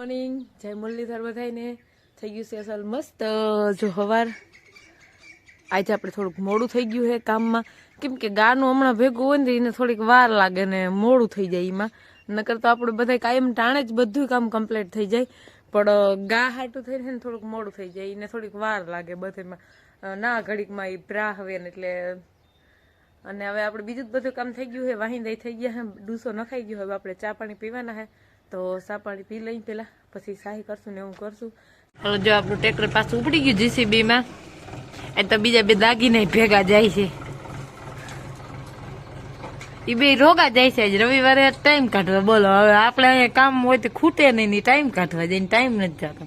Morning જય મુરલીધર બધાને થઈ ગયું છે અસલ મસ્ત. જો હવાર. આજે આપણે થોડુંક મોડું થઈ ગયું છે કામમાં. કેમ કે ગાનું હમણાં ભેગું હોય ને એને થોડીક વાર લાગે ને મોડું થઈ જાય એમાં. નકર તો આપણે બધા કાયમ ટાણે જ બધું કામ કમ્પ્લીટ થઈ જાય. પણ ગા હાટું થઈને છે ને થોડુંક મોડું થઈ જાય. એને થોડીક વાર લાગે બધેમાં. ના, ઘડીકમાં એ પ્રાહ આવે ને એટલે અને હવે આપણે બીજું જ બધું કામ થઈ ગયું છે. વાહિંદાઈ થઈ ગયા છે. ડૂસો નખાઈ ગયો હવે આપણે ચા પાણી પીવાના છે. તો ચા પાણી પી લઈ પેલા પછી શાહી કરશું ને એવું કરશું. હવે જો આપણું ટ્રેક્ટર પાછું ઉપડી ગયું જીસીબી માં એ તો બીજા બે દાગીને ભેગા જાય છે. એ બે રોગા જાય છે રવિવારે ટાઈમ કાઢવા. બોલો, હવે આપણે અહીંયા કામ હોય તો ખૂટે નહીં ટાઈમ કાઢવા જઈને ટાઈમ નથી જતો.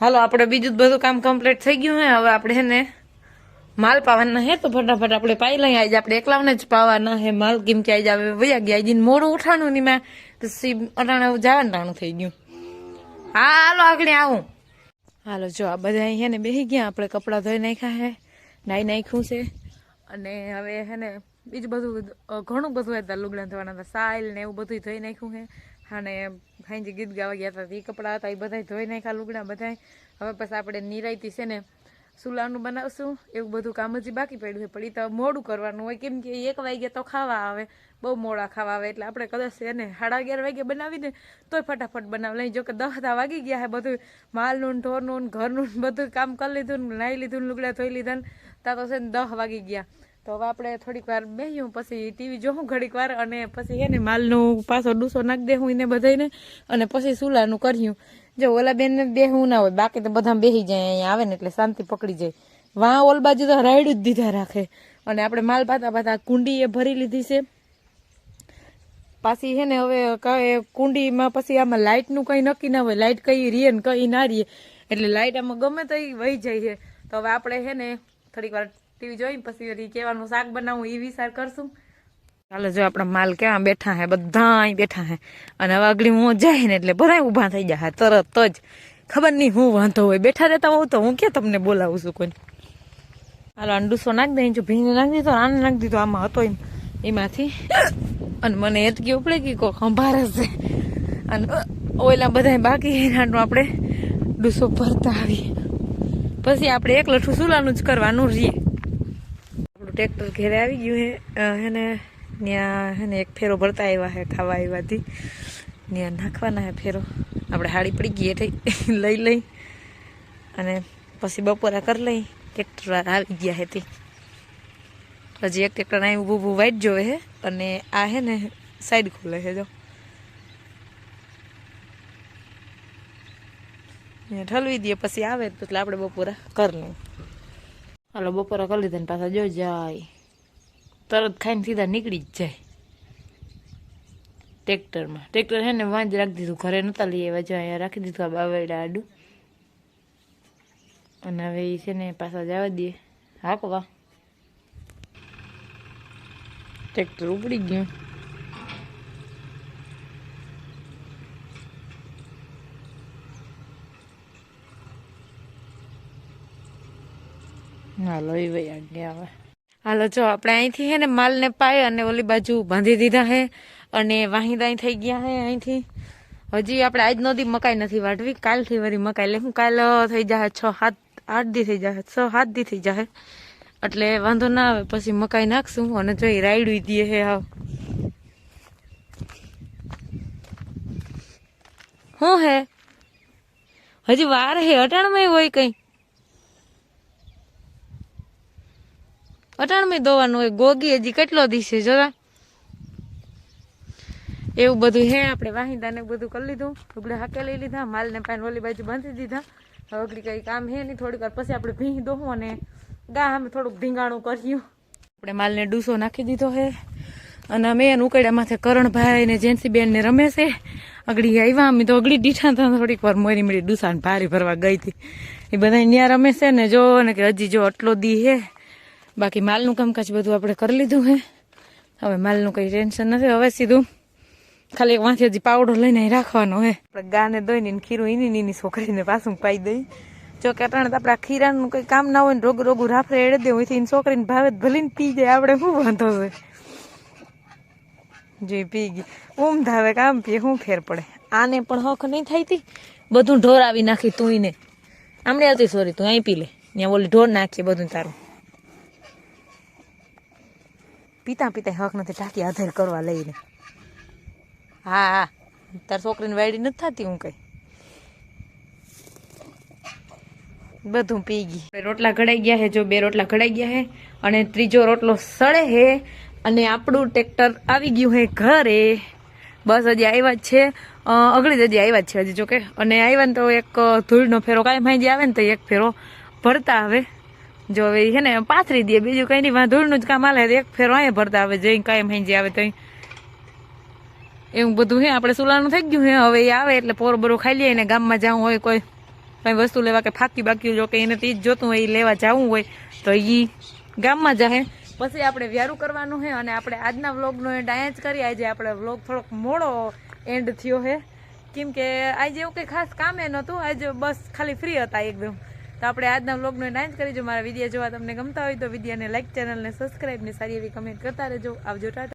હાલો, આપણે બીજું બધું કામ કમ્પ્લીટ થઈ ગયું હે. હવે આપણે એને માલ પાવાના હે તો ફટાફટ આપણે પાઈ લઈ આજે આપણે એકલાવને જ પાવાના હે માલ. કેમ કે આજે હવે વયા ગયા, આજે મોડું ઉઠાણું ની મેં પછી અટાણે જવાનું ટાણું થઈ ગયું. હા, હાલો, આગળ આવું. હાલો, જો આ બધા અહીંયા ને બેસી ગયા, આપણે કપડાં ધોઈ નાખ્યા હે, નાઈ નાખ્યું છે. અને હવે હે ને બીજું બધું ઘણું બધું હતા લુગડા ધોવાના હતા સાઇલ ને એવું બધું ધોઈ નાખ્યું હે. અને ખાઈ ગીત ગાવા ગયા હતા એ કપડાં હતા એ બધા ધોઈ નાખ્યા, લુગડા બધા હવે પછી આપણે નિરાયતી છે ને સુલાનું બનાવશું. એવું બધું કામ હજી બાકી પડ્યું છે. પણ એ તો મોડું કરવાનું હોય. કેમ કે એક વાગે તો ખાવા આવે. બહુ મોડા ખાવા આવે. એટલે આપણે કદાચ એને સાડા અગિયાર વાગે બનાવીને તોય ફટાફટ બનાવી. લઈ જો કે દસ દા વાગી ગયા છે બધું. માલનું ઢોરનું ઘરનું બધું કામ કરી લીધું નાહી લીધું લુગડા ધોઈ લીધા ને. તા તો છે ને દહ વાગી ગયા. તો હવે આપણે થોડીક વાર બેહ્યું, પછી ટીવી જોઉં ઘડીક વાર અને પછી હે ને માલનું પાછો ડૂસો નાખી દેવું એને બધાને અને પછી સુલાનું કર્યું. જો ઓલા બેન બેહવું ના હોય, બાકી તો બધા બેહી જાય, અહીંયા આવે ને એટલે શાંતિ પકડી જાય. વાં ઓલ બાજુ તો રાયડું જ દીધા રાખે. અને આપણે માલ પાતા પાતા કુંડી એ ભરી લીધી છે. પાછી હે ને હવે કુંડીમાં પછી આમાં લાઇટનું કંઈ નક્કી ના હોય. લાઇટ કઈ રીએ ને કઈ ના રીએ. એટલે લાઇટ આમાં ગમે તો વહી જાય છે. તો હવે આપણે હે ને થોડીક વાર ટીવી જોઈને પછી કેવાનું શાક બનાવવું એ વિચાર કરશું. ચાલો જો આપણા માલ કેવા બેઠા હે, બધા બેઠા હે. અને હવે આગળ હું જાય ને એટલે બધા ઊભા થઈ જાય તરત જ. ખબર નહીં હું વાંધો હોય, બેઠા રહેતા હોઉં તો હું ક્યાં તમને બોલાવું છું કોઈ હાલો અંડુસો નાખી દઈ જો ભીંગ નાખી દીધો, આને નાખી દીધો, આમાં હતો એમ, એમાંથી. અને મને એતકી ઉપડે કે કોઈ ખંભાર હશે અને ઓયલા બધા બાકી એનાનું આપણે ડુસો ભરતા આવીએ. પછી આપણે એકલઠું સુલાનું જ કરવાનું રહીએ આપણું ટ્રેક્ટર ઘેરે આવી ગયું હે. હેને ત્યાં હેને એક ફેરો ભરતા આવ્યા હે ખાવા આવ્યાથી ત્યાં નાખવાના હે ફેરો. આપણે હાડી પડી ગઈ એટલે લઈ લઈ. અને પછી બપોરા કરી લઈ. ટ્રેક્ટરવાળા આવી ગયા હે તે. હજી એક ટ્રેક્ટર અહીં ઊભું ઊભું વાઈટ જોવે હે. અને આ હે ને સાઈડ ખોલે છે જો. ઠલવી દઈએ પછી આવે તો એટલે આપણે બપોરા કરી લઈએ. હાલો બપોરે કરી લીધા ને પાછા જો જાય તરત ખાઈને સીધા નીકળી જ જાય ટ્રેક્ટરમાં ટ્રેક્ટર છે ને વાંજ રાખી દીધું ઘરે નહોતા લઈ આવ્યા જો અહીંયા રાખી દીધું આ બાવડા આડું અને હવે એ છે ને પાછા જવા દઈએ હાકવા ટ્રેક્ટર ઉપડી ગયું હાલો એ ભાઈ હવે હાલો, જો, આપણે અહીંથી હે ને માલને પાય અને ઓલી બાજુ બાંધી દીધા હે અને વાહિંદા અહીં થઈ ગયા હે અહીંથી. હજી આપણે આજ નદી મકાઈ નથી વાટવી, કાલથી વળી મકાઈ લે. હું કાલ થઈ જાય છ, સાત, આઠ દી થઈ જાય છ, સાત દી થઈ જાય એટલે વાંધો ના આવે, પછી મકાઈ નાખશું અને જો એ રાયડું દઈએ હે હાવ. હું હે? હજી વાર હે, અટાણમાં હોય કઈ? અટાણમાં દોવાનું હોય, ગોગી હજી કેટલો દિવસે જોવા એવું બધું હે, આપણે વાહિંદાને બધું કરી લીધું. ઢુકડે હાકે લઈ લીધા, માલને પાણી ઓલી બાજુ બાંધી દીધા. હવે કંઈ કામ હે નહીં, થોડીક વાર પછી આપણે ભીંગ દોહું અને ગા અમે થોડુંક ભીંગાણું કર્યું આપણે માલને ડૂસો નાખી દીધો હે. અને અમે એને ઉકળ્યા માથે કરણભાઈ ને જેન્સી બેન ને રમે છે. અગડી આવ્યા અમે તો અગડી દીઠા હતા થોડીક વાર મોરી મળી ડૂસાને ભારી ભરવા ગઈ હતી. એ બધા ત્યાં રમે છે ને જો, ને કે હજી જો આટલો દી હે. બાકી માલનું કામકાજ બધું આપણે કરી લીધું હે. હવે માલનું કંઈ ટેન્શન નથી, હવે સીધું ખાલી વાંચી હજી પાવડો લઈને રાખવાનો હે. આપણે ગાને દોઈને ખીરું એની નીની છોકરીને પાછું પાઈ દઈ. જો કે અટાણે આપણે ખીરાનું કંઈ કામ ના હોય ને રોગ રોગું રાફરે એડે દે હોય એની છોકરીને ભાવે ભલીને પી જાય. આપણે શું વાંધો છે? જે પી ગઈ. ઊમ ધાવે કામ પીએ શું ફેર પડે? આને પણ હક નહીં થઈ હતી બધું ઢોર આવી નાખી તું ને આમણે આવતી સોરી, તું અહીં પી લે. ત્યાં ઓલી ઢોર નાખીએ બધું તારું. પીતા પીતા હક નથી ટાંકી આધાર કરવા લઈને. હા હા. તાર છોકરીને વાયડી નથી થતી હું કઈ. બધું પી ગઈ. રોટલા ઘડાઈ ગયા હે, જો બે રોટલા ઘડાઈ ગયા હે, અને ત્રીજો રોટલો સળે હે, અને આપણું ટ્રેક્ટર આવી ગયું હે ઘરે. બસ હજી આવ્યા જ છે. અગળી જ હજી આવ્યા જ છે હજી જોકે અને આવ્યા ને તો એક ધૂળનો ફેરો કાંઈ માહિતી આવે ને તો એક ફેરો ભરતા આવે. જો હવે છે ને પાથરી દે, બીજું કઈ નહીં ધૂળનું જ કામ હાલે. એક ફેરો અહીંયા ભરતા આવે જઈ કાંઈ માહિતી આવે તો એવું બધું હે, આપણે સુલાનું થઈ ગયું હે, હવે એ આવે એટલે પોરબરો ખાઈ લઈએ ને ગામમાં જવું હોય કોઈ. કઈ વસ્તુ લેવા કે ફાકી બાકી જો કે એને તે જ જોતું હોય એ લેવા જવું હોય, તો એ ગામમાં જાહે. પછી આપણે વ્યારું કરવાનું છે અને આપણે આજના વ્લોગનો એન્ડ અહીંયા જ કરીએ. આજે આપણે વ્લોગ થોડોક મોડો એન્ડ થયો છે કેમ કે આજે એવું કંઈ ખાસ કામે નહોતું, આજે બસ ખાલી ફ્રી હતા એકદમ તો આપણે આજના વ્લોગનો નાઇન્થ કરીજો મારા વીડિયો જોવા તમને ગમતા હોય તો વિડીયાને લાઇક ચેનલને સબસ્ક્રાઈબને સારી એવી કમેન્ટ કરતા રહેજો. આવજો, ટાટા.